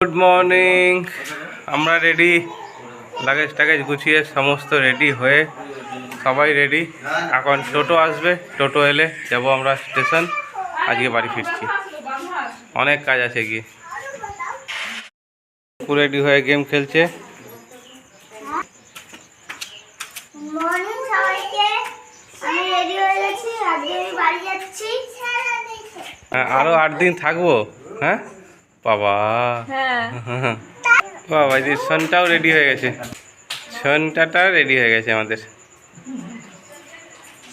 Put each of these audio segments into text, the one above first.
Good morning আমরা ready luggage টাগেজ গুছিয়ে সমস্ত রেডি হয়ে সবাই রেডি এখন টোটো আসবে টোটো এলে যাব আমরা স্টেশন আজকে বাড়ি ফিরছি। অনেক কাজ আছে গিয়ে। রেডি হয়ে গেম খেলছে। হয়ে গেছি আজকে আমি বাড়ি যাচ্ছি। হ্যাঁ, আরও আট দিন থাকব হ্যাঁ? বাবা। বাবা এই সনটাও রেডি হয়ে গেছে। সনটাটা রেডি হয়ে গেছে আমাদের।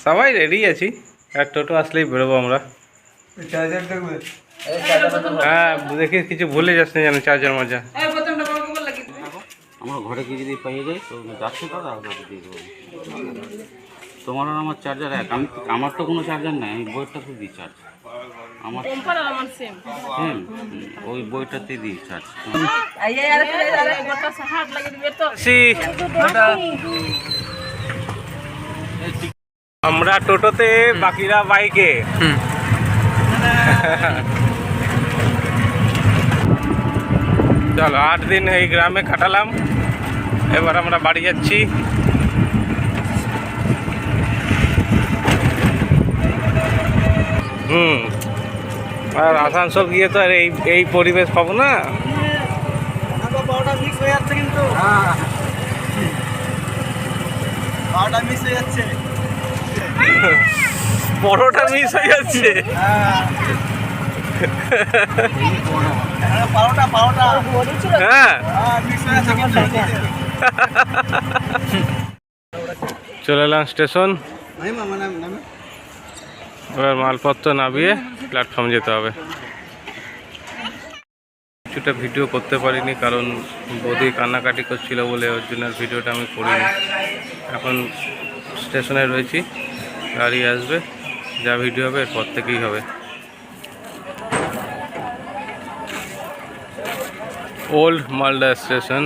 সবাই রেডি আছি। আর টোটো আসলেই বেরোবো আমরা। হ্যাঁ দেখি কিছু ভুলে যাস না জানো চার্জার মজা। আমার ঘরে কি যদি পাইয়ে যাই তো যাচ্ছে তো আপনাকে দিয়ে দেবো। তোমার আর আমার চার্জার এক আমি আমার তো কোনো চার্জার নেই আমি বইটা খুব দিই চার্জ। আমার সেম ওই চার্জ সি আমরা টোটোতে বাকিরা বাইকে। চলো আট দিন এই গ্রামে কাটালাম। এবার আমরা বাড়ি যাচ্ছি। হুম। আর আসানসোল গিয়ে তো আর এই এই পরিবেশ পাবো না। পাওয়াটা মিক্স হয়ে হয়ে। যাচ্ছে। পরোটা মিস হয়ে যাচ্ছে। হ্যাঁ। হয়ে। চলে এলাম স্টেশন। নামি মামা নামি নামি এবার মালপত্র নামিয়ে প্ল্যাটফর্ম যেতে হবে। কিছুটা ভিডিও করতে পারিনি কারণ বৌদি কান্নাকাটি করছিল বলে ওর জন্য ভিডিওটা আমি করিনি। এখন স্টেশনে রয়েছি, গাড়ি আসবে, যা ভিডিও হবে, এরপর থেকেই হবে। ওল্ড মালদা স্টেশন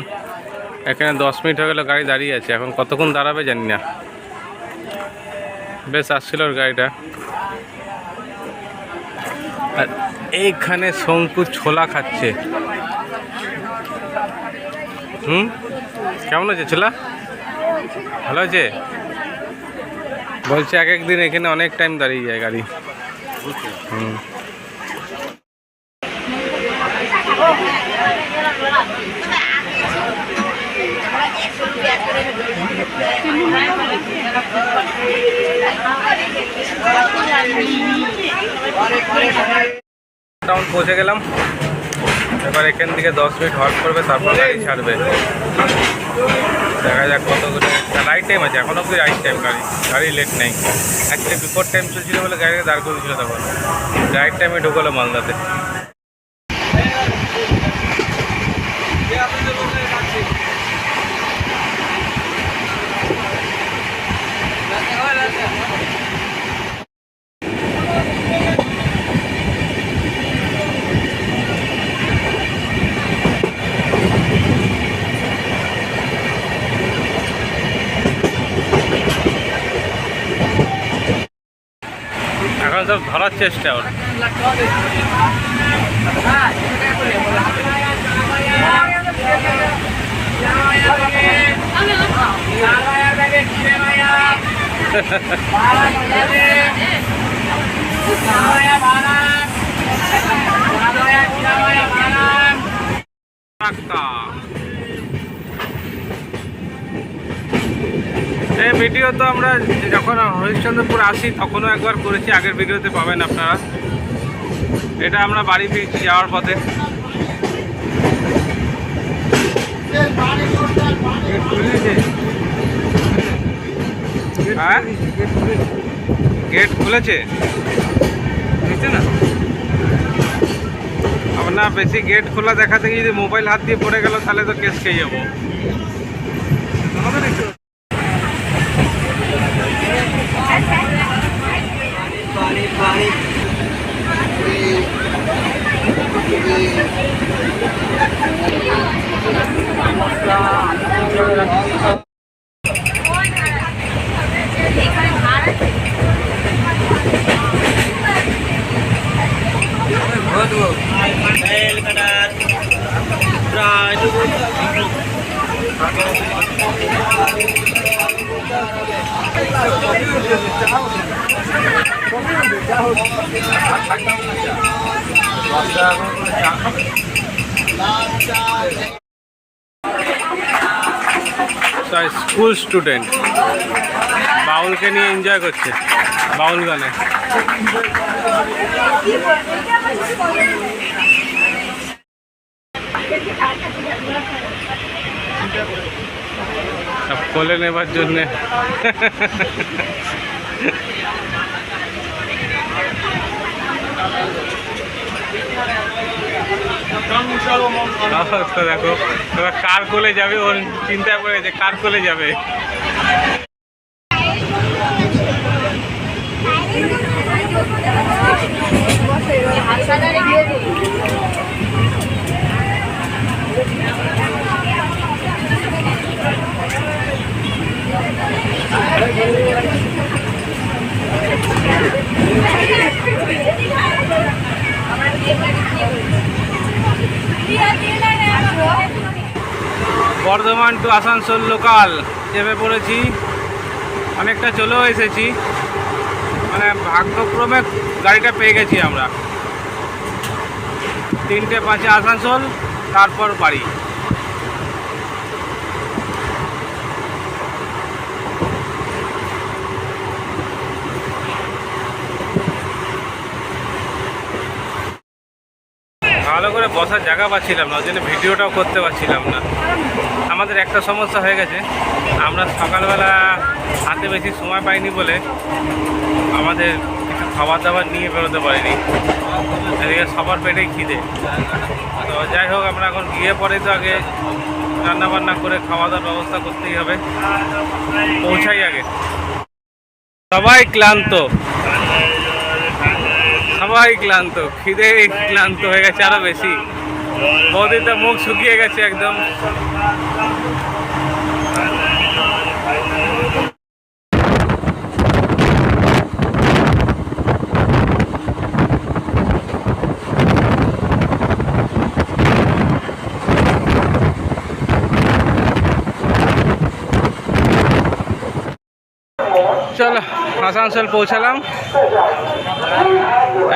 এখানে দশ মিনিট হয়ে গেল, গাড়ি দাঁড়িয়ে আছে। এখন কতক্ষণ দাঁড়াবে জানি না। বেশ, আসছিল ওর গাড়িটা। আর এইখানে শঙ্কু ছোলা খাচ্ছে। হুম? কেমন আছে ছোলা? ভালো আছে? বলছে এক একদিন এখানে অনেক টাইম দাঁড়িয়ে যায় গাড়ি। হুম। টাউন পৌঁছে গেলাম। এবার এখান থেকে দশ মিনিট হল্ট করবে, তারপর গাড়ি ছাড়বে। দেখা যাক কত রাইট টাইম আছে। এখন অব্দি রাইট টাইম গাড়ি। গাড়ি লেট নেই। অ্যাকচুয়ালি বিফোর টাইম চলছিল বলে গাড়িকে দাঁড় করেছিল তখন। রাইট টাইমে ঢুকলো মালদাতে। এখন সব ধরার চেষ্টা ওর। এই ভিডিও তো আমরা যখন হরিশ্চন্দ্রপুর আসি, তখনও একবার করেছি, আগের ভিডিওতে পাবেন আপনারা। এটা আমরা বাড়ি ফিরছি যাওয়ার পথে। হ্যাঁ? গেট খুলেছে? বুঝছে না? আপনার বেশি গেট খোলা দেখা থেকে যদি মোবাইল হাত দিয়ে পড়ে গেল, তাহলে তো কেস খেয়ে যাব। স্কুল স্টুডেন্ট বাউলকে নিয়ে এনজয় করছে। বাউল গানে। সব কোলে নেবার জন্যে। দেখো এবার কার কোলে যাবে? ওর চিন্তা করে যে কার কোলে যাবে? বর্ধমান টু আসানসোল লোকাল চেপে পড়েছি অনেকটা চলেও এসেছি। মানে ভাগ্যক্রমে গাড়িটা পেয়ে গেছি আমরা। তিনটে পাঁচে আসানসোল তারপর বাড়ি। ভালো করে বসার জায়গা পাচ্ছিলাম না, ওই জন্য ভিডিওটাও করতে পারছিলাম না। আমাদের একটা সমস্যা হয়ে গেছে। আমরা সকালবেলা হাতে বেশি সময় পাইনি বলে আমাদের কিছু খাবার দাবার নিয়ে বেরোতে পারিনি। এদিকে সবার পেটেই খিদে। তো যাই হোক, আমরা এখন গিয়ে পরে তো আগে রান্না বান্না করে খাওয়া দাওয়ার ব্যবস্থা করতেই হবে। পৌঁছাই আগে। সবাই ক্লান্ত। সবাই ক্লান্ত খিদে ক্লান্ত হয়ে গেছে আরও বেশি। বৌদিতে মুখ শুকিয়ে গেছে একদম চলো আসানসোল পৌঁছালাম।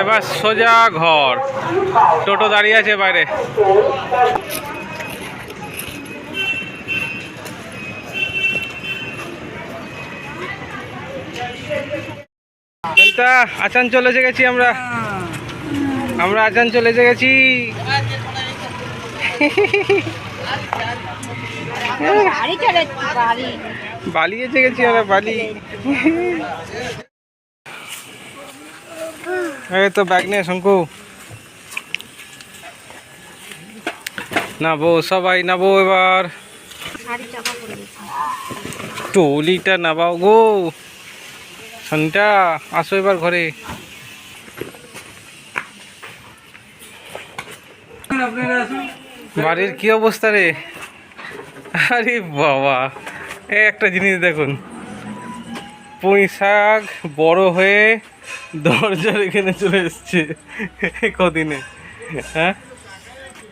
এবার সোজা ঘর। টোটো দাঁড়িয়ে আছে বাইরে। চলে এসে গেছি আমরা। আমরা আচান চলে এসে গেছি চলে, গাড়ি। বালি এসে গেছি আমরা বালি। তো ব্যাগ নিয়ে শঙ্কু। নাবো সবাই, নাবো এবার। টলিটা নাবাও গো। সন্টা আসো এবার ঘরে। বাড়ির কি অবস্থা রে? আরে বাবা। একটা জিনিস দেখুন। পুঁই শাক বড় হয়ে দরজার এখানে চলে এসছে। কদিনে হ্যাঁ?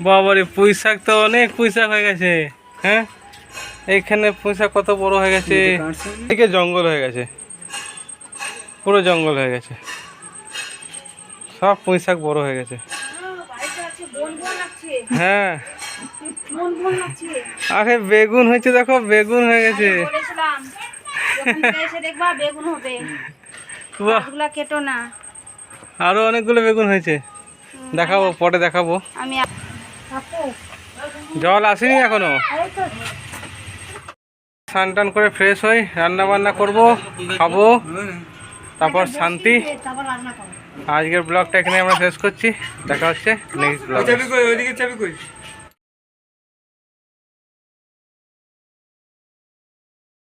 বাবারে পুঁই শাক তো অনেক পুঁই শাক হয়ে গেছে হ্যাঁ? এইখানে পুঁই শাক কত বড় হয়ে গেছে। এদিকে জঙ্গল হয়ে গেছে। পুরো জঙ্গল হয়ে গেছে। সব পুঁই শাক বড় হয়ে গেছে। হ্যাঁ। আরে বেগুন হয়েছে দেখো বেগুন হয়ে গেছে। আরও অনেকগুলো বেগুন হয়েছে। দেখাবো পরে দেখাবো। জল আসেনি এখনও? স্নান টান করে ফ্রেশ হই রান্না বান্না করব খাব তারপর শান্তি। তারপর রান্না করো আজকের ব্লগটা এখানে আমরা শেষ করছি। দেখা হচ্ছে নেক্সট ব্লগ।